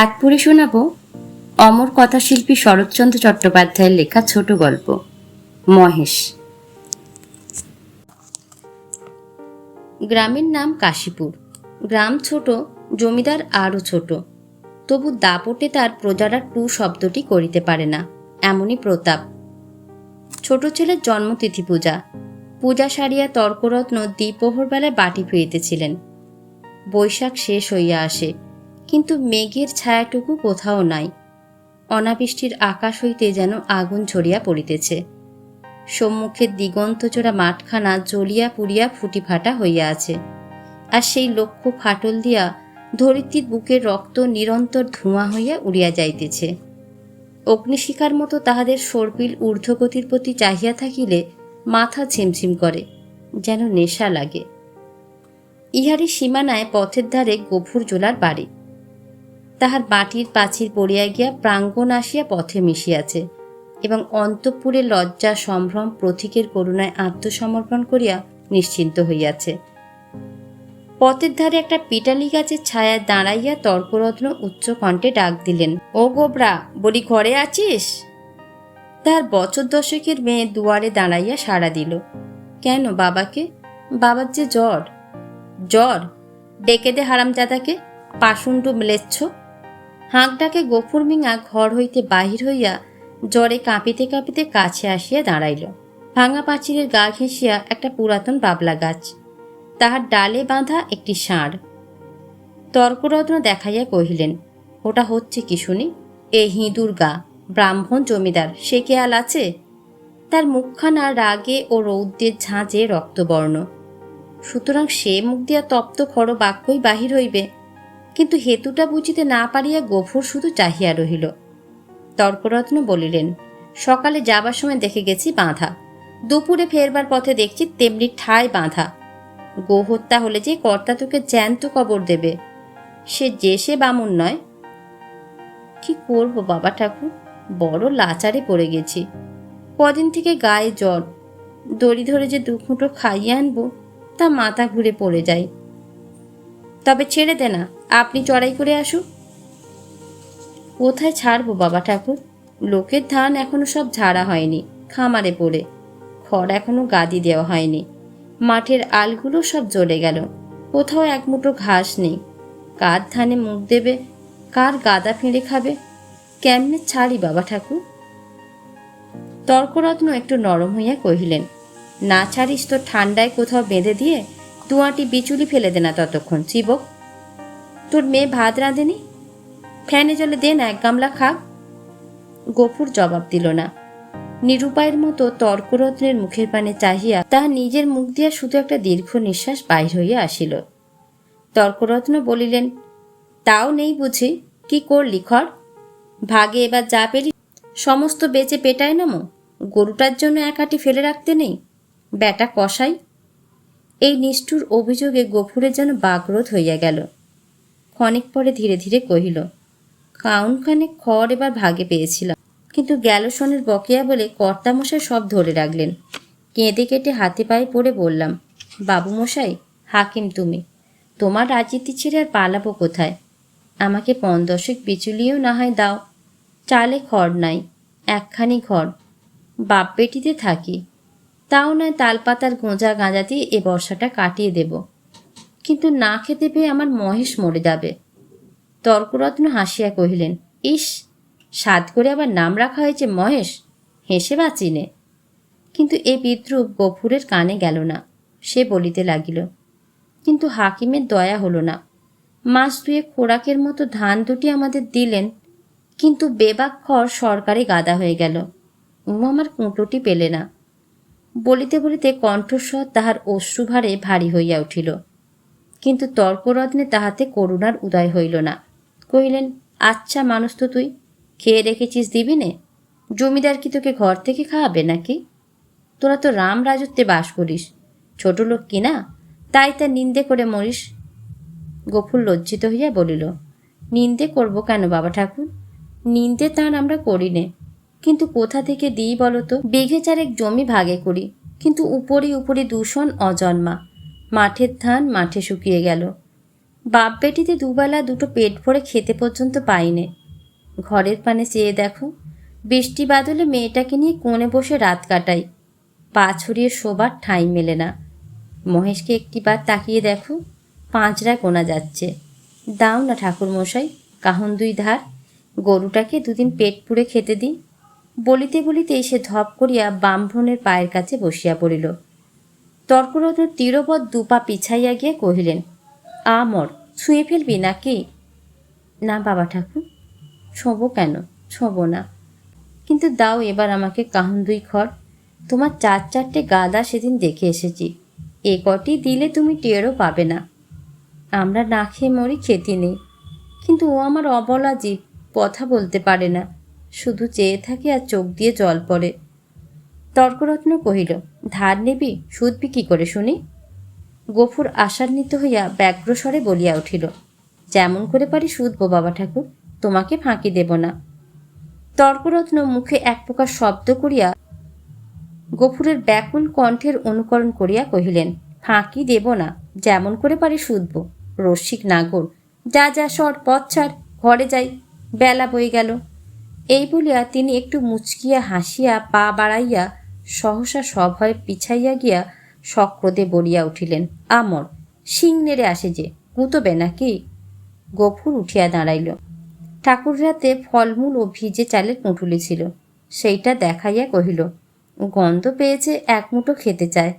আজ পড়ে শোনাব? অমর কথাশিল্পী শরৎচন্দ্র চট্টোপাধ্যায়ের লেখা ছোট গল্প। মহেশ। গ্রামের নাম কাশীপুর। গ্রাম ছোট, জমিদার আরও ছোট। তবু দাপটে তার প্রজারা টু শব্দটি করিতে পারে না, এমনই প্রতাপ। ছোট ছেলের জন্মতিথি পূজা। পূজা সারিয়া তর্করত্ন দ্বিপ্রহর বেলায় বাটি ফিরিতেছিলেন বৈশাখ শেষ হইয়া আসে। কিন্তু মেঘের ছায়াটুকু কোথাও নাই। অনাবৃষ্টির আকাশ হইতে যেন আগুন ঝরিয়া পড়িতেছে। সম্মুখের দিগন্তচোরা মাঠখানা জ্বলিয়া পুড়িয়া ফুটি ফাটা হইয়া আছে। আর সেই লক্ষ্য ফাটল দিয়া ধরিত্রীর বুকের রক্ত নিরন্তর ধোঁয়া হইয়া উড়িয়া যাইতেছে। অগ্নিশিখার মতো তাহাদের সর্পিল ঊর্ধ্বগতির প্রতি চাহিয়া থাকিলে মাথা ছিমছিম করে, যেন নেশা লাগে। ইহারি সীমানায় পথের ধারে গভুর জোলার বাড়ি। তাহার মাটির পাচির পড়িয়া গিয়া প্রাঙ্গণ আসিয়া পথে মিশিয়াছে এবং অন্তঃপুরে লজ্জা, সম্ভ্রম, প্রতীকের করুণায় আত্মসমর্পণ করিয়া নিশ্চিন্ত হইয়াছে। পথের ধারে একটা পিটালি গাছের ছায়ায় দাঁড়াইয়া তর্করত্ন উচ্চ কণ্ঠে ডাক দিলেন, ও গোবরা, বলি ঘরে আছিস? তার বছর দশকের মেয়ে দুয়ারে দাঁড়াইয়া সাড়া দিল, কেন বাবাকে? বাবার যে জ্বর। জ্বর? ডেকে দে হারামজাদাকে পাশুণ্ড মেলেচ্ছ। হাঁক ডাকে গফুর মিঙা ঘর হইতে বাহির হইয়া জ্বরে কাঁপিতে কাঁপিতে কাছে আসিয়া দাঁড়াইল। ভাঙা পাঁচিলের গা ঘেঁষিয়া একটা পুরাতন বাবলা গাছ, তাহার ডালে বাঁধা একটি ষাঁড়। তর্করত্ন দেখাইয়া কহিলেন, ওটা হচ্ছে কি শুনি? এ হিঁদুর গা, ব্রাহ্মণ জমিদার, সে কেয়াল আছে? তার মুখখানা রাগে ও রৌদ্রের ঝাঁঝে রক্তবর্ণ। সুতরাং সে মুখ দিয়া তপ্ত খড় বাক্যই বাহির হইবে কিন্তু হেতুটা বুঝিতে না পারিয়া গফুর শুধু চাহিয়া রহিল। তর্করত্ন বলিলেন, সকালে যাবার সময় দেখে গেছি বাঁধা। দুপুরে ফেরবার পথে দেখছি তেমনি ঠায় বাঁধা। গো হত্যা হলে যে কর্তা তোকে জ্যান্ত কবর দেবে, সে যে সে বামুন নয়। কি করব বাবা ঠাকুর? বড় লাচারে পড়ে গেছি। কদিন থেকে গায়ে জ্বর, দড়ি ধরে যে দুখুঁটো খাইয়ে আনব, তা মাথা ঘুরে পড়ে যায়। তবে ছেড়ে দে না, আপনি চড়াই করে আসুন। কোথায় ছাড়বো বাবা ঠাকুর? লোকের ধান এখনও সব ঝাড়া হয়নি, খামারে পড়ে। খড় এখনও গাদি দেওয়া হয়নি। মাঠের আলগুলো সব জ্বলে গেল। কোথাও এক মুঠো ঘাস নেই। কার ধানে মুখ দেবে? কার গাদা ফেঁড়ে খাবে? কেমনে ছাড়ি বাবা ঠাকুর? তর্করত্ন একটু নরম হইয়া কহিলেন, না ছাড়িস তো ঠান্ডায় কোথাও বেঁধে দিয়ে দুয়াটি বিচুলি ফেলে দে না ততক্ষণ চিবক তোর মেয়ে ভাত রাঁধেনি? ফ্যানে জলে দে না এক গামলা খা। গফুর জবাব দিল না। নিরুপায়ের মতো তর্করত্নের মুখের পানে চাহিয়া তাহা নিজের মুখ দিয়া শুধু একটা দীর্ঘ নিঃশ্বাস বাহির হইয়া আসিল। তর্করত্ন বলিলেন, তাও নেই বুঝি, কি করলি খড়? ভাগে এবার যা পেলি, সমস্ত বেচে পেটায় নামো। গরুটার জন্য একাটি ফেলে রাখতে নেই। ব্যাটা কষাই এই নিষ্ঠুর অভিযোগে গফুরের যেন বাগরোধ হইয়া গেল। ক্ষণিক পরে ধীরে ধীরে কহিল কাউনখানে খড় এবার ভাগে পেয়েছিলাম কিন্তু গেল সনের বকেয়া বলে কর্তামশাই সব ধরে রাখলেন। কেঁদে কেটে হাতে পায়ে পড়ে বললাম বাবু মশাই হাকিম তুমি, তোমার রাজনীতি ছেড়ে আর পালাবো কোথায়? আমাকে পন্দশেক বিচুলিও না হয় দাও। চালে খড় নাই, একখানি ঘর বাপ বেটিতে থাকি তাও নয় তালপাতার গোঁজা গাঁজা দিয়ে এ বর্ষাটা কাটিয়ে দেব। কিন্তু না খেতে পেয়ে আমার মহেশ মরে যাবে। তর্করত্ন হাসিয়া কহিলেন, ইস সাদ করে আবার নাম রাখা হয়েছে মহেশ? হেসে বাঁচিনে কিন্তু এ বিদ্রুপ গফুরের কানে গেল না। সে বলিতে লাগিল, কিন্তু হাকিমের দয়া হলো না। মাস দুয়ে খোরাকের মতো ধান দুটি আমাদের দিলেন, কিন্তু বেবাক্ষর সরকারি গাদা হয়ে গেল। ও আমার কুঁটোটি পেলে না। বলিতে বলিতে কণ্ঠস্বর তাহার অশ্রুভারে ভারী হইয়া উঠিল। কিন্তু তর্করত্নে তাহাতে করুণার উদয় হইল না। কহিলেন আচ্ছা মানুষ তো তুই, খেয়ে রেখেছিস দিবি নে জমিদার কি তোকে ঘর থেকে খাওয়াবে নাকি? তোরা তো রাম রাজত্বে বাস করিস, ছোট লোক কি না? তাই তা নিন্দে করে মরিস। গফুর লজ্জিত হইয়া বলিল, নিন্দে করব কেন বাবা ঠাকুর? নিন্দে তার আমরা করি নে। কিন্তু কোথা থেকে দিই বলো তো বেঘে চারেক জমি ভাগে করি, কিন্তু উপরে উপরে দূষণ অজন্মা। মাঠের ধান মাঠে শুকিয়ে গেল। বাপ বেটিতে দুবেলা দুটো পেট ভরে খেতে পর্যন্ত পাইনে। ঘরের পানে চেয়ে দেখো, বৃষ্টি বাদলে মেয়েটাকে নিয়ে কোণে বসে রাত কাটাই। পা ছড়িয়ে শোবার ঠাঁই মেলে না। মহেশকে একটিবার তাকিয়ে দেখো, পাঁচরা গোনা যাচ্ছে। দাও না ঠাকুর মশাই কাহন দুই ধার। গরুটাকে দুদিন পেট পুড়ে খেতে দিই। বলিতে বলিতে সে ধপ করিয়া বামভ্রণের পায়ের কাছে বসিয়া পড়িল। তর্করত্ন তীরবৎ দুপা পিছাইয়া গিয়া কহিলেন, আমর, ছুঁয়ে ফেলবি নাকি? না বাবা ঠাকুর, ছোবো কেন? ছোবো না। কিন্তু দাও এবার আমাকে কাহন দুই খড়। তোমার চার চারটে গাদা সেদিন দেখে এসেছি। এ কটি দিলে তুমি টেরও পাবে না। আমরা না খেয়ে মরি খেতে নেই। কিন্তু ও আমার অবলা জীব, কথা বলতে পারে না। শুধু চেয়ে থাকে আর চোখ দিয়ে জল পড়ে। তর্করত্ন কহিল, ধার নিবি? সুদবি কি করে শুনি? গফুর আশান্বিত হইয়া ব্যগ্রস্বরে বলিয়া উঠিল, যেমন করে পারি শুধবো বাবা ঠাকুর, তোমাকে ফাঁকি দেব না। তর্করত্ন মুখে এক প্রকার শব্দ করিয়া গফুরের ব্যাকুল কণ্ঠের অনুকরণ করিয়া কহিলেন, ফাঁকি দেব না, যেমন করে পারি শুধব রসিক নাগর, যা যা সর পথ ছাড়, ঘরে যাই, বেলা বয়ে গেল। এই বলিয়া তিনি একটু মুচকিয়া হাসিয়া পা বাড়াইয়া সহসা সভয়ে পিছাইয়া গিয়া সক্রোধে বলিয়া উঠিলেন, আমর, শিং নেড়ে আসে যে কুতবে নাকি? গফুর উঠিয়া দাঁড়াইল। ঠাকুর রাতে ফলমূল ও ভিজে চালের পুঁটুলি ছিল। সেইটা দেখাইয়া কহিল, গন্ধ পেয়েছে, এক মুঠো খেতে চায়।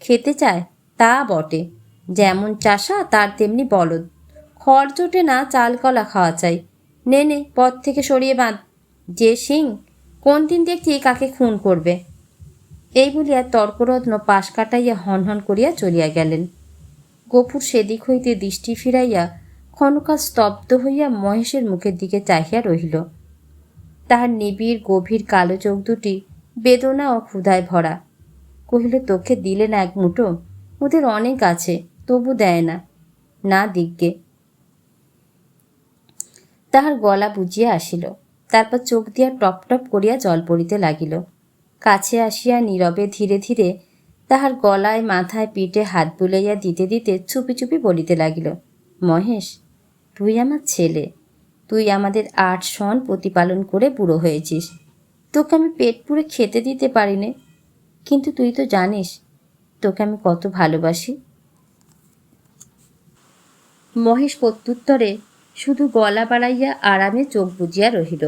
খেতে চায়? তা বটে। যেমন চাষা, তার তেমনি বলদ। খড় জোটে না চাল কলা খাওয়া চাই। নে নে, পথ থেকে সরিয়ে বাঁধ। যে সিং কোন দিন দেখছি কাকে খুন করবে? এই বলিয়া তর্করত্ন পাশ কাটাইয়া হনহন করিয়া চলিয়া গেলেন। গফুর সেদিক হইতে দৃষ্টি ফিরাইয়া ক্ষণকাল স্তব্ধ হইয়া মহেশের মুখের দিকে চাহিয়া রহিল। তাহার নিবিড়, গভীর, কালো চোখ দুটি বেদনা ও ক্ষুধায় ভরা। কহিল, তোকে দিলে না এক মুঠো? ওদের অনেক আছে, তবু দেয় না। না দিগ্গে। তাহার গলা বুঝিয়া আসিল। তারপর চোখ দিয়া টপ টপ করিয়া জল পড়িতে লাগিল। কাছে আসিয়া নীরবে ধীরে ধীরে তাহার গলায়, মাথায়, পিঠে হাত বুলাইয়া দিতে দিতে চুপি চুপি বলিতে লাগিল, মহেশ, তুই আমার ছেলে। তুই আমাদের আট সন প্রতিপালন করে বুড়ো হয়েছিস। তোকে আমি পেট পুড়ে খেতে দিতে পারি নে কিন্তু তুই তো জানিস, তোকে আমি কত ভালোবাসি। মহেশ প্রত্যুত্তরে শুধু গলা বাড়াইয়া আরামে চোখ বুজিয়া রহিল।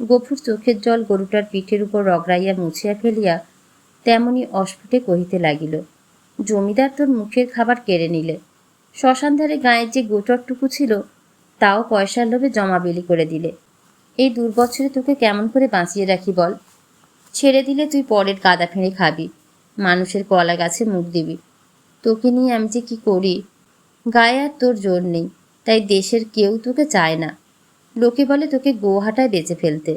গফুর চোখের জল গরুটার পিঠের উপর রগড়াইয়া মুছিয়া ফেলিয়া তেমনি অস্ফুটে কহিতে লাগিল, জমিদার তোর মুখের খাবার কেড়ে নিলে। শ্মশানধারে গায়ের যে গোটরটুকু ছিল, তাও পয়সার লোভে জমা বিলি করে দিলে। এই দুর্বছরে তোকে কেমন করে বাঁচিয়ে রাখি বল? ছেড়ে দিলে তুই পরের কাদা ফেঁড়ে খাবি, মানুষের কলা গাছে মুখ দিবি। তোকে নিয়ে আমি যে কি করি? গায়ে আর তোর জোর নেই, তাই দেশের কেউ তোকে চায় না। লোকে বলে তোকে গোহাটায় বেঁচে ফেলতে।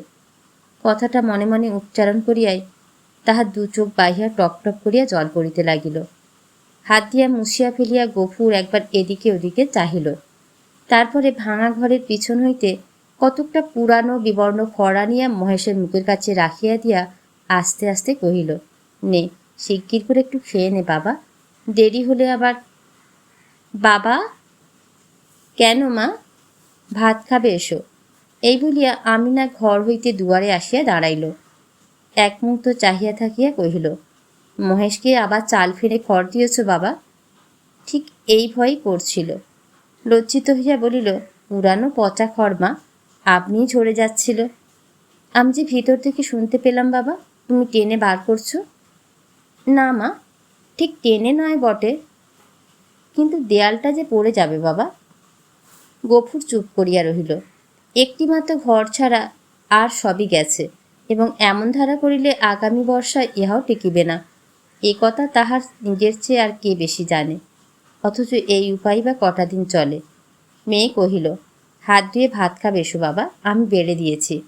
কথাটা মনে মনে উচ্চারণ করিয়াই তাহার দু চোখ বাহিয়া টপ টপ করিয়া জল পড়িতে লাগিল। হাত দিয়া মুছিয়া ফেলিয়া গফুর একবার এদিকে ওদিকে চাহিল। তারপরে ভাঙা ঘরের পিছন হইতে কতকটা পুরানো বিবর্ণ খড় নিয়া মহেশের মুখের কাছে রাখিয়া দিয়া আস্তে আস্তে কহিল, নে, শিগগির করে একটু খেয়ে নে বাবা। দেরি হলে আবার, বাবা? কেন মা? ভাত খাবে এসো। এই বলিয়া আমিনা ঘর হইতে দুয়ারে আসিয়া দাঁড়াইল। এক মুহূর্ত চাহিয়া থাকিয়া কহিল, মহেশকে আবার চাল ফিরে খড় দিয়েছ বাবা? ঠিক এই ভয়ই করছিল। লজ্জিত হইয়া বলিল পুরানো পচা খড় মা, আপনিই ঝরে যাচ্ছিল। আমি যে ভিতর থেকে শুনতে পেলাম বাবা, তুমি টেনে বার করছ? না মা, ঠিক টেনে নয় বটে। কিন্তু দেয়ালটা যে পড়ে যাবে বাবা গফুর চুপ করিয়া রহিল। একটিমাত্র ঘর ছাড়া আর সবই গেছে এবং এমন ধারা করিলে আগামী বর্ষায় ইহাও টিকিবে না। এ কথা তাহার নিজের চেয়ে আর কে বেশি জানে? অথচ এই উপায় বা কটা দিন চলে? মেয়ে কহিল, হাত ধুয়ে ভাত খাবে এসো বাবা, আমি বেড়ে দিয়েছি।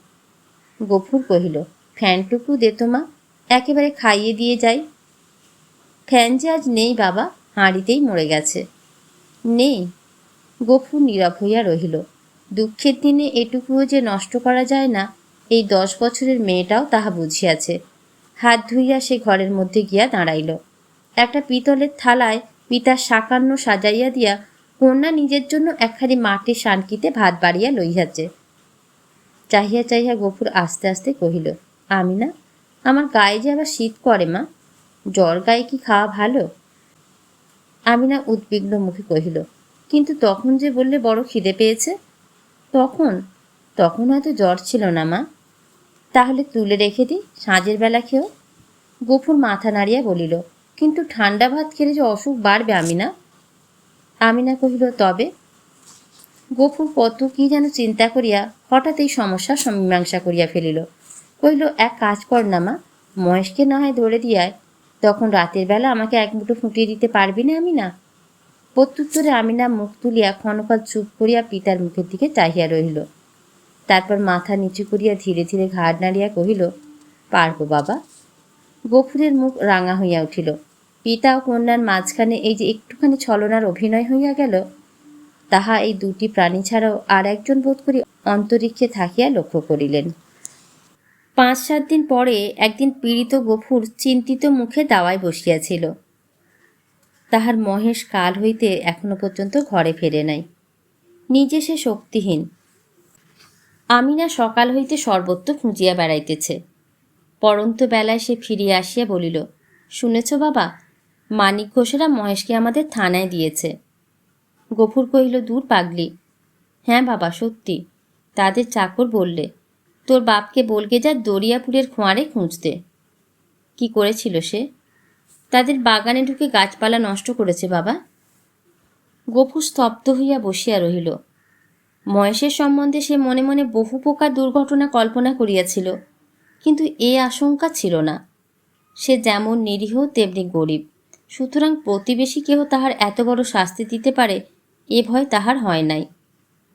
গফুর কহিল, ফ্যানটুকু দে তো মা, একেবারে খাইয়ে দিয়ে যাই। ফ্যান যে আজ নেই বাবা, হাঁড়িতেই মরে গেছে। নেই? গফুর নীরব হইয়া রহিল। দুঃখের দিনে এটুকুও যে নষ্ট করা যায় না, এই দশ বছরের মেয়েটাও তাহা বুঝিয়াছে। হাত ধুইয়া সে ঘরের মধ্যে গিয়া দাঁড়াইল। একটা পিতলের থালায় পিতার সাকান্ন সাজাইয়া দিয়া কন্যা নিজের জন্য একখানি মাটির শানকিতে ভাত বাড়িয়া লইয়াছে। চাহিয়া চাহিয়া গফুর আস্তে আস্তে কহিল আমি না আমার গায়ে যে আবার শীত করে মা, জ্বর গায়ে কি খাওয়া ভালো? আমি না উদ্বিগ্ন মুখে কহিল কিন্তু তখন যে বললে বড় খিদে পেয়েছে? তখন তখন হয়তো জ্বর ছিল না, মা। তাহলে তুলে রেখে দিই সাঁঝের বেলা খেয়েও? গফুর মাথা নাড়িয়া বলিল, কিন্তু ঠান্ডা ভাত খেলে যে অসুখ বাড়বে আমি না? আমিনা কহিল, তবে? গফুর কত কি যেন চিন্তা করিয়া হঠাৎ এই সমস্যার মীমাংসা করিয়া ফেলিল। কহিল, এক কাজ কর না, মা। মহেশকে না হয় ধরে দিয়ায় তখন রাতের বেলা আমাকে এক মুঠো ফুটিয়ে দিতে পারবি না আমি না প্রত্যুত্তরে আমিনা মুখ তুলিয়া ক্ষণকাল চুপ করিয়া পিতার মুখের দিকে চাহিয়া রহিল। তারপর মাথা নিচু করিয়া ধীরে ধীরে ঘাড় নাড়িয়া কহিল পারব বাবা। গফুরের মুখ রাঙা হইয়া উঠিল। পিতা ও কন্যার মাঝখানে এই যে একটুখানি ছলনার অভিনয় হইয়া গেল, তাহা এই দুটি প্রাণী ছাড়াও আর একজন বোধ করি অন্তরিক্ষে থাকিয়া লক্ষ্য করিলেন। পাঁচ সাত দিন পরে একদিন পীড়িত গফুর চিন্তিত মুখে দাওয়ায় বসিয়াছিল। তাহার মহেশ কাল হইতে এখনও পর্যন্ত ঘরে ফেরে নাই। নিজে সে শক্তিহীন। আমিনা সকাল হইতে সর্বত্র খুঁজিয়া বেড়াইতেছে। পরন্ত বেলায় সে ফিরিয়া আসিয়া বলিল, শুনেছ বাবা, মানিক ঘোষেরা মহেশকে আমাদের থানায় দিয়েছে। গফুর কহিল, দূর পাগলি। হ্যাঁ বাবা, সত্যি। তাদের চাকর বললে, তোর বাপকে বলগে যা দরিয়াপুরের খোঁয়ারে খুঁজতে। কি করেছিল সে? তাদের বাগানে ঢুকে গাছপালা নষ্ট করেছে বাবা। গফুর স্তব্ধ হইয়া বসিয়া রহিল। মহেশের সম্বন্ধে সে মনে মনে বহু প্রকার দুর্ঘটনা কল্পনা করিয়াছিল, কিন্তু এ আশঙ্কা ছিল না। সে যেমন নিরীহ, তেমনি গরিব। সুতরাং প্রতিবেশী কেহ তাহার এত বড় শাস্তি দিতে পারে, এ ভয় তাহার হয় নাই।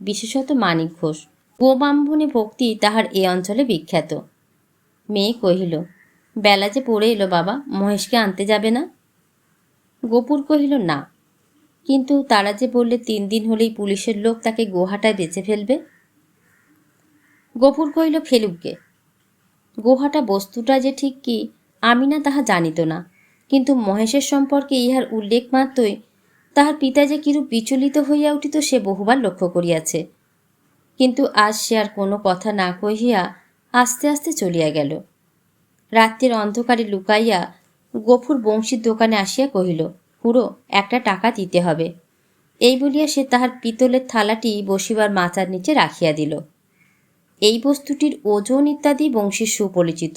বিশেষত মানিক ঘোষ। গোবাম্ভনে ভক্তি তাহার এ অঞ্চলে বিখ্যাত। মেয়ে কহিল বেলা যে পড়ে এলো বাবা, মহেশকে আনতে যাবে না? গোপুর কহিল, না। কিন্তু তারা যে বললে, তিন দিন হলেই পুলিশের লোক তাকে গোহাটায় বেঁচে ফেলবে? গোপুর কহিল, ফেলুককে। গোহাটা বস্তুটা যে ঠিক কি, আমি না তাহা জানিত না। কিন্তু মহেশের সম্পর্কে ইহার উল্লেখ মাত্রই তাহার পিতা যে কিরূপ বিচলিত হইয়া উঠিত, সে বহুবার লক্ষ্য করিয়াছে। কিন্তু আজ সে আর কোনো কথা না কহিয়া আস্তে আস্তে চলিয়া গেল। রাত্রির অন্ধকারে লুকাইয়া গফুর বংশীর দোকানে আসিয়া কহিল পুরো একটা টাকা দিতে হবে। এই বলিয়া সে তাহার পিতলের থালাটি বসিবার মাচার নিচে রাখিয়া দিল। এই বস্তুটির ওজন ইত্যাদি বংশীর সুপরিচিত।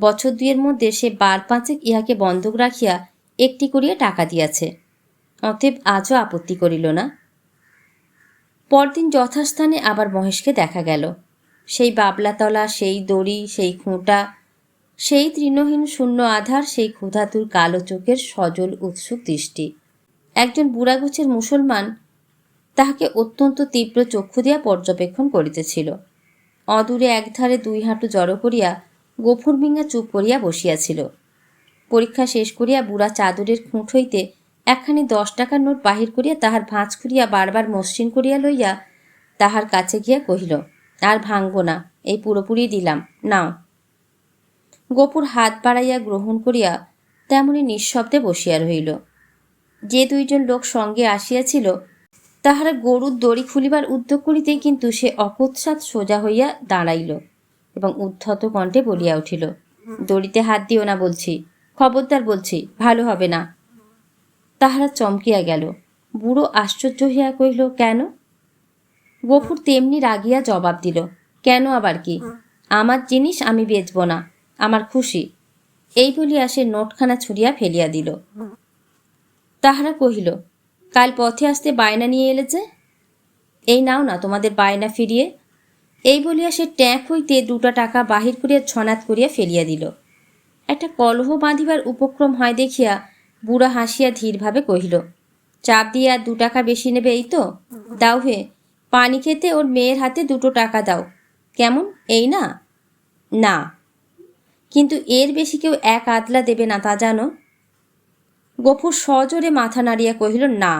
বছর দুয়ের মধ্যে সে বার পাঁচেক ইহাকে বন্ধক রাখিয়া একটি করিয়া টাকা দিয়াছে। অতএব আজও আপত্তি করিল না। পরদিন যথাস্থানে আবার মহেশকে দেখা গেল। সেই বাবলাতলা, সেই দড়ি, সেই খুঁটা সেই তৃণহীন শূন্য আধার, সেই ক্ষুধাতুর কালো চোখের সজল উৎসুক দৃষ্টি। একজন বুড়াগুছের মুসলমান তাহাকে অত্যন্ত তীব্র চক্ষু দিয়া পর্যবেক্ষণ করিতেছিল। অদূরে একধারে দুই হাঁটু জড়ো করিয়া গোফুর মিঙ্গা চুপ করিয়া বসিয়াছিল। পরীক্ষা শেষ করিয়া বুড়া চাদরের খুঁট হইতে একখানি দশ টাকার নোট বাহির করিয়া তাহার ভাঁজ করিয়া বারবার মসৃণ করিয়া লইয়া তাহার কাছে গিয়া কহিল, আর ভাঙব না, এই পুরোপুরি দিলাম, নাও। গোপুর হাত বাড়াইয়া গ্রহণ করিয়া তেমনি নিঃশব্দে বসিয়া রহিল। যে দুইজন লোক সঙ্গে আসিয়াছিল, তাহারা গরুর দড়ি খুলিবার উদ্যোগ করিতেই কিন্তু সে অকৎসাৎ সোজা হইয়া দাঁড়াইল এবং উদ্ধত কণ্ঠে বলিয়া উঠিল, দড়িতে হাত দিও না বলছি, খবরদার বলছি, ভালো হবে না। তাহারা চমকিয়া গেল, বুড়ো আশ্চর্য হইয়া কহিল, কেন? গফুর তেমনি রাগিয়া জবাব দিল, কেন আবার কি? আমার জিনিস আমি বেচব না। আমার খুশি। এই বলিয়া সে নোটখানা ছুড়িয়া ফেলিয়া দিল। তাহারা কহিল, কাল পথে আসতে বায়না নিয়ে এলে যে? এই নাও না তোমাদের বায়না ফিরিয়ে। এই বলিয়া সে ট্যাঁক হইতে দুটা টাকা বাহির করিয়া ছনাত করিয়া ফেলিয়া দিল। একটা কলহ বাঁধিবার উপক্রম হয় দেখিয়া বুড়া হাসিয়া ধীরভাবে কহিল, চাপ দিয়ে দু টাকা বেশি নেবে এই তো? দাও হে, পানি খেতে ওর মেয়ের হাতে দুটো টাকা দাও। কেমন? এই না? না। কিন্তু এর বেশি কেউ এক আদলা দেবে না, তা জানো? গফুর সজোরে মাথা নাড়িয়া কহিল, না।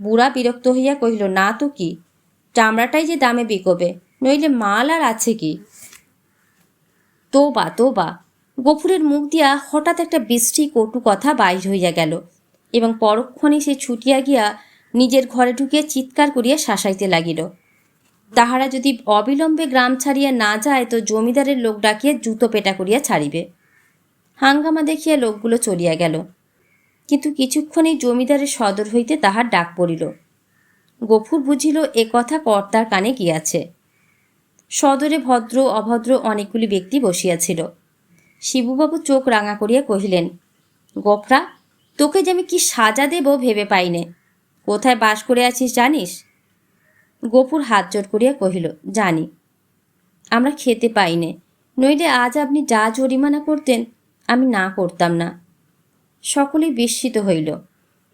বুড়া বিরক্ত হইয়া কহিল, না তো কি? চামড়াটাই যে দামে বিকোবে, নইলে মাল আর আছে কি? তো বা তো বা গফুরের মুখ দিয়া হঠাৎ একটা বৃষ্টি কটু কথা বাইর হইয়া গেল এবং পরক্ষণে সে ছুটিয়া গিয়া নিজের ঘরে ঢুকিয়া চিৎকার করিয়া শাসাইতে লাগিল। তাহারা যদি অবিলম্বে গ্রাম ছাড়িয়া না যায়, তো জমিদারের লোক ডাকিয়া জুতো পেটা করিয়া ছাড়িবে। হাঙ্গামা দেখিয়া লোকগুলো চলিয়া গেল। কিন্তু কিছুক্ষণেই জমিদারের সদর হইতে তাহার ডাক পড়িল। গফুর বুঝিল, এ কথা কর্তার কানে গিয়াছে সদরে ভদ্র অভদ্র অনেকগুলি ব্যক্তি বসিয়াছিল। শিবুবাবু চোখ রাঙা করিয়া কহিলেন, গোফরা, তোকে যে আমি কি সাজা দেব ভেবে পাইনে? কোথায় বাস করে আছিস জানিস? গফুর হাত জোর করিয়া কহিল, জানি। আমরা খেতে পাইনে। নইলে আজ আপনি যা জরিমানা করতেন, আমি না করতাম না। সকলেই বিস্মিত হইল।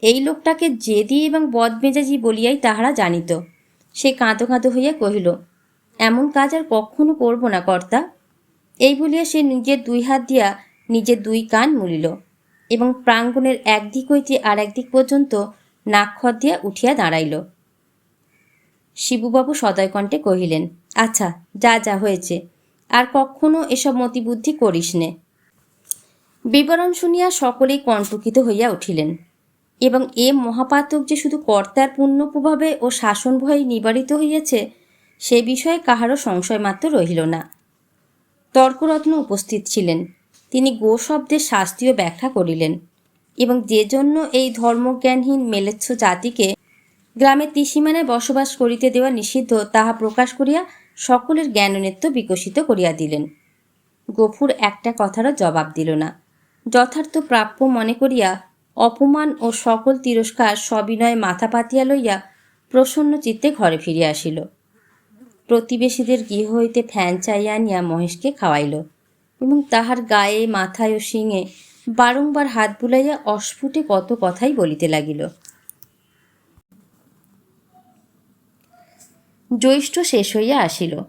এই লোকটাকে জেদি এবং বদমেজাজি বলিয়াই তাহারা জানিত। সে কাঁদো কাঁদো হইয়া কহিল, এমন কাজ আর কখনো করব না, কর্তা। এই বলিয়া সে নিজের দুই হাত দিয়া নিজের দুই কান মুলিল এবং প্রাঙ্গণের একদিক হইতে আর একদিক পর্যন্ত নাক্ষর দিয়া উঠিয়া দাঁড়াইল। শিবুবাবু সদয় কণ্ঠে কহিলেন আচ্ছা যা যা হয়েছে, আর কখনো এসব মতিবুদ্ধি করিস নে। বিবরণ শুনিয়া সকলেই কণ্টকিত হইয়া উঠিলেন, এবং এ মহাপাতক যে শুধু কর্তার পুণ্য প্রভাবে ও শাসন ভয়ে নিবারিত হইয়াছে, সে বিষয়ে কাহারও সংশয় মাত্র রহিল না। তর্করত্ন উপস্থিত ছিলেন, তিনি গো শব্দের শাস্ত্রীয় ব্যাখ্যা করিলেন, এবং যে জন্য এই ধর্মজ্ঞানহীন মেলেচ্ছ জাতিকে গ্রামের ত্রিসীমানায় বসবাস করিতে দেওয়া নিষিদ্ধ, তাহা প্রকাশ করিয়া সকলের জ্ঞাননেত্য বিকশিত করিয়া দিলেন। গফুর একটা কথারও জবাব দিল না। যথার্থ প্রাপ্য মনে করিয়া অপমান ও সকল তিরস্কার সবিনয়ে মাথা পাতিয়া লইয়া প্রসন্ন চিত্তে ঘরে ফিরিয়া আসিল। প্রতিবেশীদের গৃহ হইতে ফ্যান চাইয়া আনিয়া মহেশকে খাওয়াইল এবং তাহার গায়ে, মাথায় ও শিঙে বারংবার হাত বুলাইয়া অস্ফুটে কত কথাই বলিতে লাগিল। জ্যৈষ্ঠ শেষ হইয়া আসিল।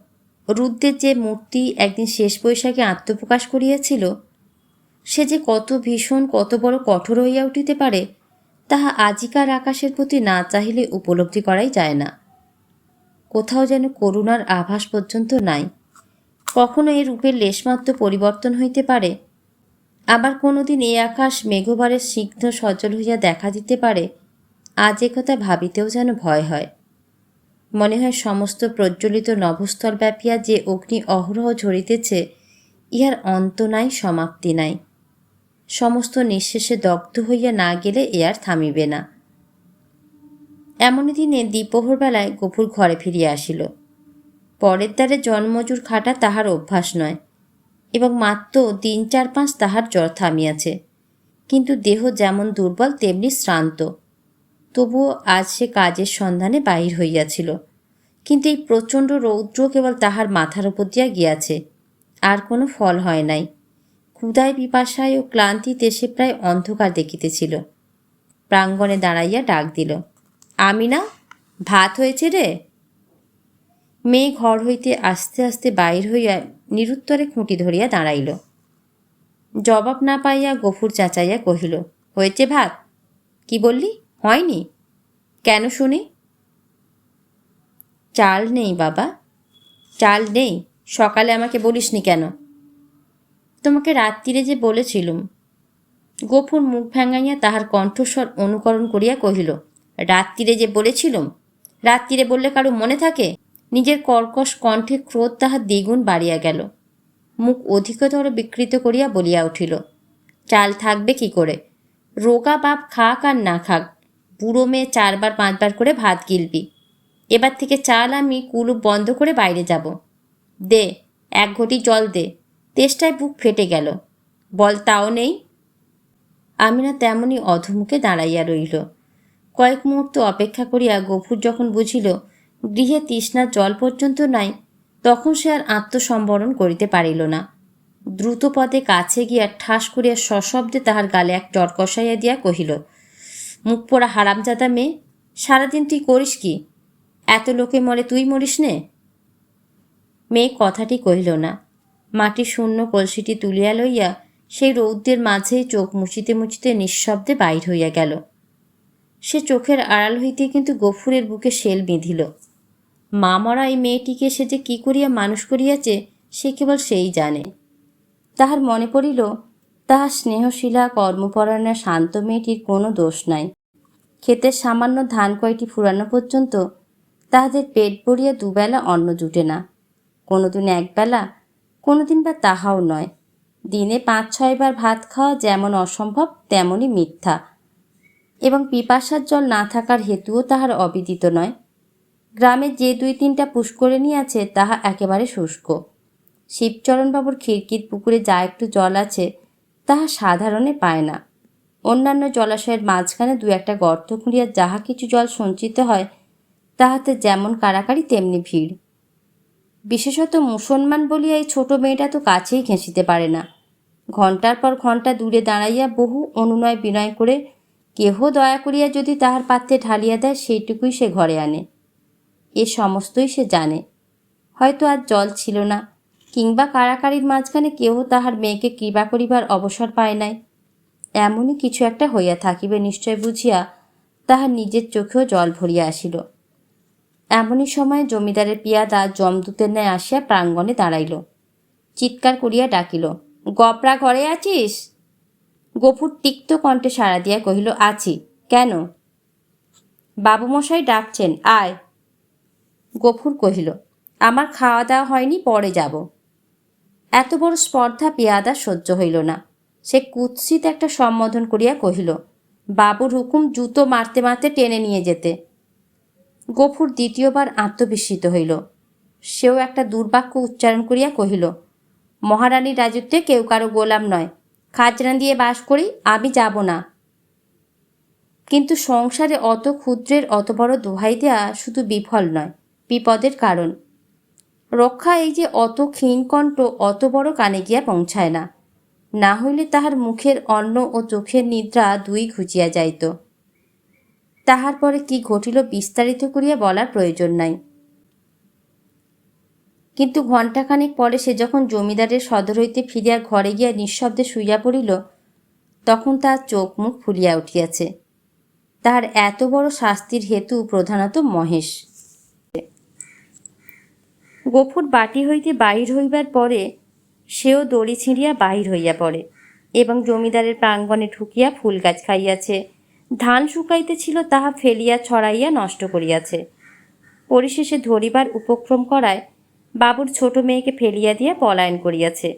রুদ্রের যে মূর্তি একদিন শেষ বৈশাখে আত্মপ্রকাশ করিয়াছিল, সে যে কত ভীষণ, কত বড় কঠোর হইয়া উঠিতে পারে, তাহা আজিকার আকাশের প্রতি না চাহিলে উপলব্ধি করাই যায় না। কোথাও যেন করুণার আভাস পর্যন্ত নাই। কখনো এ রূপের লেশমাত্র পরিবর্তন হইতে পারে। আবার কোনোদিন এই আকাশ মেঘবারের সিগ্ধ সজল হইয়া দেখা দিতে পারে, আজ এ কথা ভাবিতেও যেন ভয় হয়। মনে হয় সমস্ত প্রজ্বলিত নভস্থল ব্যাপিয়া যে অগ্নি অহরহ ঝরিতেছে, ইহার অন্ত নাই, সমাপ্তি নাই। সমস্ত নিঃশেষে দগ্ধ হইয়া না গেলে এ আর থামিবে না। এমনই দিনে দ্বিপ্রহরবেলায় গফুর ঘরে ফিরিয়া আসিল। পরের দ্বারে জন্মজুর খাটা তাহার অভ্যাস নয়, এবং মাত্র দিন চার পাঁচ তাহার জ্বর থামিয়াছে। কিন্তু দেহ যেমন দুর্বল, তেমনি শ্রান্ত। তবুও আজ সে কাজের সন্ধানে বাহির হইয়াছিল। কিন্তু এই প্রচণ্ড রৌদ্র কেবল তাহার মাথার উপর দিয়া গিয়াছে। আর কোনো ফল হয় নাই। ক্ষুদায় পিপাসায় ও ক্লান্তিতে সে প্রায় অন্ধকার দেখিতেছিল। প্রাঙ্গণে দাঁড়াইয়া ডাক দিল আমি না ভাত হয়েছে রে? মেয়ে ঘর হইতে আস্তে আস্তে বাহির হইয়া নিরুত্তরে খুঁটি ধরিয়া দাঁড়াইল। জবাব না পাইয়া গফুর চাচাইয়া কহিল, হয়েছে ভাত? কি বললি? হয়নি? কেন শুনি? চাল নেই, বাবা। চাল নেই। সকালে আমাকে বলিসনি কেন? তোমাকে রাত্রিরে যে বলেছিলুম। গোপুর মুখ ভেঙাইয়া তাহার কণ্ঠস্বর অনুকরণ করিয়া কহিল, রাত্রিরে যে বলেছিলুম? রাত্রিরে বললে কারও মনে থাকে? নিজের কর্কশ কণ্ঠে ক্রোধ তাহার দ্বিগুণ বাড়িয়া গেল। মুখ অধিকতর বিকৃত করিয়া বলিয়া উঠিল, চাল থাকবে কি করে? রোগা বাপ খাক আর না খাক বুড়ো মেয়ে চারবার, পাঁচবার করে ভাত গিলবি। এবার থেকে চাল আমি কুলুপ বন্ধ করে বাইরে যাব। দে, এক ঘটি জল দে। তেষ্টায় বুক ফেটে গেল। বল, তাও নেই? আমি না তেমনই অধমুখে দাঁড়াইয়া রইল। কয়েক মুহূর্ত অপেক্ষা করিয়া গফুর যখন বুঝিল গৃহে তৃষ্ণার জল পর্যন্ত নাই, তখন সে আর আত্মসম্বরণ করিতে পারিল না। দ্রুত পদে কাছে গিয়া ঠাস করিয়া সশব্দে তাহার গালে এক চর কষাইয়া দিয়া কহিল মুখ পোড়া হারামজাদা মেয়ে, সারাদিন তুই করিস কি? এত লোকে মরে তুই মরিস নে? মেয়ে কথাটি কহিল না। মাটি শূন্য কলসিটি তুলিয়া লইয়া সেই রৌদ্রের মাঝেই চোখ মুছিতে মুছিতে নিঃশব্দে বাইর হইয়া গেল। সে চোখের আড়াল হইতে কিন্তু গফুরের বুকে শেল বিঁধিল। মা মরা এই মেয়েটিকে সে যে কী করিয়া মানুষ করিয়াছে, সে কেবল সেই জানে। তাহার মনে পড়িল তাহার স্নেহশীলা, কর্মপরায়ণা, শান্ত মেয়েটির কোনো দোষ নাই। ক্ষেতের সামান্য ধান কয়টি ফুরানো পর্যন্ত তাহাদের পেট ভরিয়া দুবেলা অন্ন জুটে না। কোনোদিন একবেলা, কোনোদিন বা তাহাও নয়। দিনে পাঁচ ছয়বার ভাত খাওয়া যেমন অসম্ভব তেমনই মিথ্যা। এবং পিপাসার জল না থাকার হেতুও তাহার অবিদিত নয়। গ্রামে যে দুই তিনটা পুষ্করিণী আছে, তাহা একেবারে শুষ্ক। শিবচরণবাবুর খিড়কির পুকুরে যা একটু জল আছে তাহা সাধারণে পায় না। অন্যান্য জলাশয়ের মাঝখানে দু একটা গর্ত খুঁড়িয়া যাহা কিছু জল সঞ্চিত হয়, তাহাতে যেমন কারাকারি, তেমনি ভিড়। বিশেষত মুসলমান বলিয়া এই ছোট মেয়েটা তো কাছেই ঘেঁষিতে পারে না। ঘণ্টার পর ঘণ্টা দূরে দাঁড়াইয়া বহু অনুনয় বিনয় করে কেহ দয়া করিয়া যদি তাহার পাত্রে ঢালিয়া দেয়, সেইটুকুই সে ঘরে আনে। এ সমস্তই সে জানে। হয়তো আর জল ছিল না। কিংবা কারাকারির মাঝখানে কেহ তাহার মেয়েকে কৃপা করিবার অবসর পায় নাই। এমনই কিছু একটা হইয়া থাকিবে নিশ্চয় বুঝিয়া তাহার নিজের চোখেও জল ভরিয়া আসিল। এমনই সময় জমিদারের পিয়াদা জমদূতের ন্যায় আসিয়া প্রাঙ্গণে দাঁড়াইল। চিৎকার করিয়া ডাকিল, গপরা ঘরে আছিস? গফুর তিক্ত কণ্ঠে সাড়া দিয়া কহিল, আছি। কেন? বাবুমশাই ডাকছেন, আয়। গফুর কহিল, আমার খাওয়া দাওয়া হয়নি, পরে যাব। এত বড় স্পর্ধা পেয়াদা সহ্য হইল না। সে কুৎসিত একটা সম্বোধন করিয়া কহিল, বাবুর হুকুম জুতো মারতে মারতে টেনে নিয়ে যেতে। গফুর দ্বিতীয়বার আত্মবিস্মিত হইল। সেও একটা দুর্বাক্য উচ্চারণ করিয়া কহিল, মহারানীর রাজত্বে কেউ কারও গোলাম নয়। খাজনা দিয়ে বাস করি, আমি যাব না। কিন্তু সংসারে অত ক্ষুদ্রের অত বড় দোহাই দেয়া শুধু বিফল নয়, বিপদের কারণ। রক্ষা এই যে অত ক্ষীণকণ্ঠ অত বড় কানে গিয়া পৌঁছায় না। না হইলে তাহার মুখের অন্ন ও চোখের নিদ্রা দুই ঘুচিয়া যাইত। তাহার পরে কি ঘটিল বিস্তারিত করিয়া বলার প্রয়োজন নাই। কিন্তু ঘণ্টাখানেক পরে সে যখন জমিদারের সদর হইতে ফিরিয়া ঘরে গিয়া নিঃশব্দে শুইয়া পড়িল, তখন তার চোখ মুখ ফুলিয়া উঠিয়াছে। তাহার এত বড় শাস্তির হেতু প্রধানত মহেশ। গফুর বাটি হইতে বাহির হইবার পরে সেও দড়ি ছিঁড়িয়া বাহির হইয়া পড়ে এবং জমিদারের প্রাঙ্গণে ঢুকিয়া ফুল গাছ খাইয়াছে। ধান শুকাইতেছিল, তাহা ফেলিয়া ছড়াইয়া নষ্ট করিয়াছে। পরিশেষে ধরিবার উপক্রম করায় বাবুর ছোট মেয়েকে ফেলিয়া দিয়া পলায়ন করিয়াছে।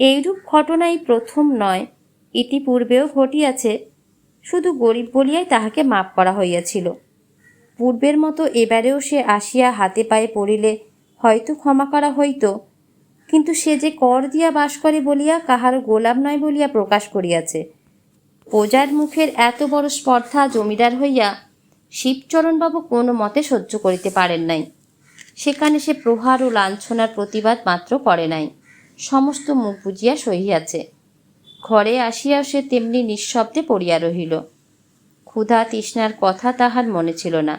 এইরূপ ঘটনাই প্রথম নয়, ইতিপূর্বেও ঘটিয়াছে। শুধু গরিব বলিয়াই তাহাকে মাপ করা হইয়াছিল। পূর্বের মতো এবারেও সে আসিয়া হাতে পায়ে পড়িলে হয়তো ক্ষমা করা হইত। কিন্তু সে যে কর দিয়া বাস করে বলিয়া কাহার গোলাম নয় বলিয়া প্রকাশ করিয়াছে। প্রজার মুখের এত বড় স্পর্ধা জমিদার হইয়া শিবচরণবাবু কোনো মতে সহ্য করিতে পারেন নাই। সেখানে সে প্রহার ও লাঞ্ছনার প্রতিবাদ মাত্র করে নাই। সমস্ত মুখ বুঝিয়া সহিয়াছে। ঘরে আসিয়া সে তেমনি নিঃশব্দে পড়িয়া রহিল। ক্ষুধা তৃষ্ণার কথা তাহার মনে ছিল না।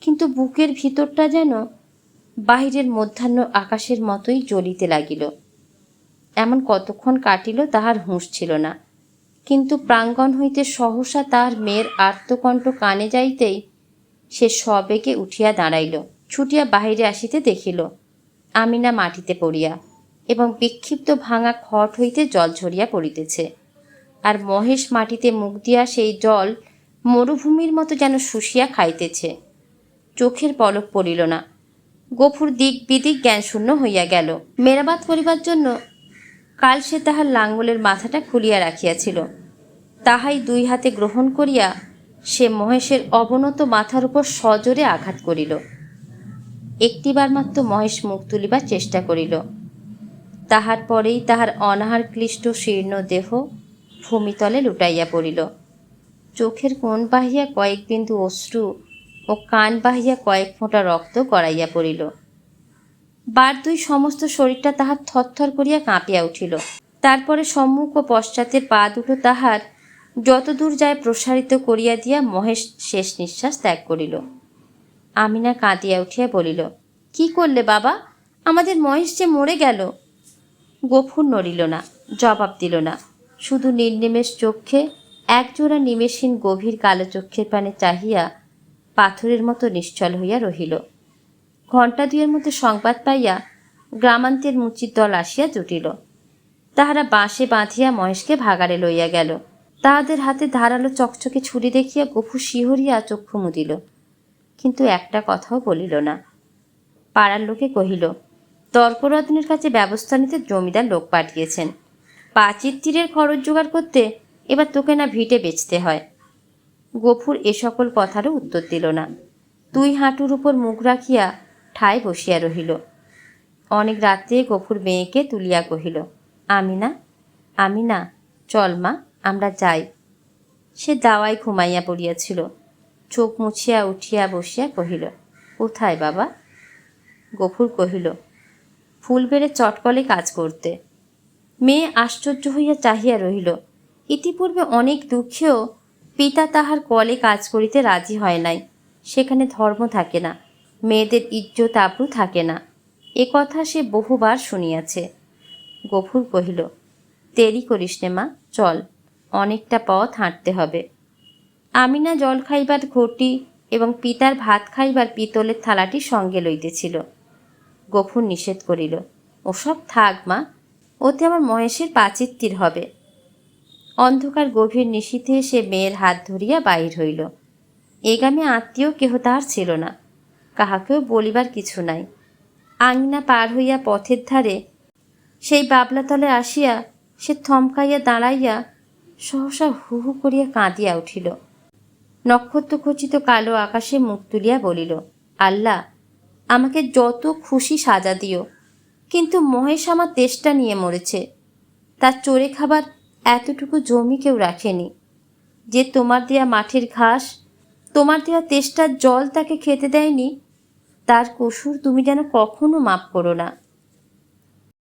কিন্তু বুকের ভিতরটা যেন বাহিরের মধ্যাহ্ন আকাশের মতোই জ্বলিতে লাগিল। এমন কতক্ষণ কাটিল তাহার হুঁশ ছিল না। কিন্তু প্রাঙ্গণ হইতে সহসা তাহার মেয়ের আর্তকণ্ঠ কানে যাইতেই সে সবেগে উঠিয়া দাঁড়াইল, ছুটিয়া বাহিরে আসিতে দেখিল, আমিনা মাটিতে পড়িয়া এবং বিক্ষিপ্ত ভাঙা খট হইতে জল ঝরিয়া পড়িতেছে। আর মহেশ মাটিতে মুখ দিয়া সেই জল মরুভূমির মতো যেন শুষিয়া খাইতেছে। চোখের পলক পড়িল না। গফুর দিক বিদিক জ্ঞানশূন্য হইয়া গেল। মেরাবাদ করিবার জন্য কাল সে তাহার লাঙ্গলের মাথাটা খুলিয়া রাখিয়াছিল। তাহাই দুই হাতে গ্রহণ করিয়া সে মহেশের অবনত মাথার উপর সজোরে আঘাত করিল। একটিবার মাত্র মহেশ মুখ তুলিবার চেষ্টা করিল। তাহার পরেই তাহার অনাহার ক্লিষ্ট শীর্ণ দেহ ভূমিতলে লুটাইয়া পড়িল। চোখের কোণ বাহিয়া কয়েক বিন্দু অশ্রু ও কান বাহিয়া কয়েক ফোঁটা রক্ত গড়াইয়া পড়িল। বার দুই সমস্ত শরীরটা তাহার থরথর করিয়া কাঁপিয়া উঠিল। তারপরে সম্মুখ ও পশ্চাতে পা দুটো তাহার যতদূর যায় প্রসারিত করিয়া দিয়া মহেশ শেষ নিঃশ্বাস ত্যাগ করিল। আমিনা কাঁদিয়া উঠিয়া বলিল, কি করলে বাবা? আমাদের মহেশ যে মরে গেল। গফুর নড়িল না, জবাব দিল না। শুধু নির্নিমেষ চক্ষে একজোড়া নিমেষহীন গভীর কালো চক্ষের পানে চাহিয়া পাথরের মতো নিশ্চল হইয়া রহিল। ঘণ্টা দুয়ের মধ্যে সংবাদ পাইয়া গ্রামান্তের মুচির দল আসিয়া জুটিল। তাহারা বাঁশে বাঁধিয়া মহেশকে ভাগাড়ে লইয়া গেল। তাহাদের হাতে ধারালো চকচকে ছুরি দেখিয়া গফু শিহরিয়া চক্ষু মুদিল। কিন্তু একটা কথাও বলিল না। পাড়ার লোকে কহিল, তর্করত্নের কাছে ব্যবস্থা নিতে জমিদার লোক পাঠিয়েছেন। পাঁচির তীরের খরচ জোগাড় করতে এবার তোকে না ভিটে বেচতে হয়। গফুর এ সকল কথারও উত্তর দিল না। দুই হাঁটুর উপর মুখ রাখিয়া ঠায় বসিয়া রহিল। অনেক রাত্রে গফুর মেয়েকে তুলিয়া কহিল আমি না আমি না চল মা, আমরা যাই। সে দাওয়ায় ঘুমাইয়া পড়িয়াছিল। চোখ মুছিয়া উঠিয়া বসিয়া কহিল, কোথায় বাবা? গফুর কহিল, ফুল বেড়ে চটকলে কাজ করতে। মেয়ে আশ্চর্য হইয়া চাহিয়া রহিল, ইতিপূর্বে অনেক দুঃখেও পিতা তাহার কলে কাজ করিতে রাজি হয় নাই। সেখানে ধর্ম থাকে না, মেয়েদের ইজ্জত আব্রু থাকে না। এ কথা সে বহুবার শুনিয়াছে। গফুর কহিল, দেরি করিস নে মা, চল, অনেকটা পথ হাঁটতে হবে। আমি না জল খাইবার ঘটি এবং পিতার ভাত খাইবার পিতলের থালাটি সঙ্গে লইতেছিল। গফুর নিষেধ করিল, ওসব থাক মা, ওতে আমার মহেশের পাচিত্তির হবে। অন্ধকার গভীর নিশীথে সে মেয়ের হাত ধরিয়া বাহির হইল। এ গ্রামে আত্মীয় কেহ তাহার ছিল না। কাহাকেও বলিবার কিছু নাই। আঙিনা পার হইয়া পথের ধারে সেই বাবলাতলে আসিয়া সে থমকাইয়া দাঁড়াইয়া সহসা হু হু করিয়া কাঁদিয়া উঠিল। নক্ষত্রখচিত কালো আকাশে মুখ তুলিয়া বলিল, আল্লাহ, আমাকে যত খুশি সাজা দিও। কিন্তু মহেশ আমার তেষ্টা নিয়ে মরেছে। তার চড়ে খাবার এতটুকু জমি কেউ রাখেনি। যে তোমার দেয়া মাঠের ঘাস, তোমার দেয়া তেষ্টার জল তাকে খেতে দেয়নি, তার কসুর তুমি যেন কখনো মাপ করো না।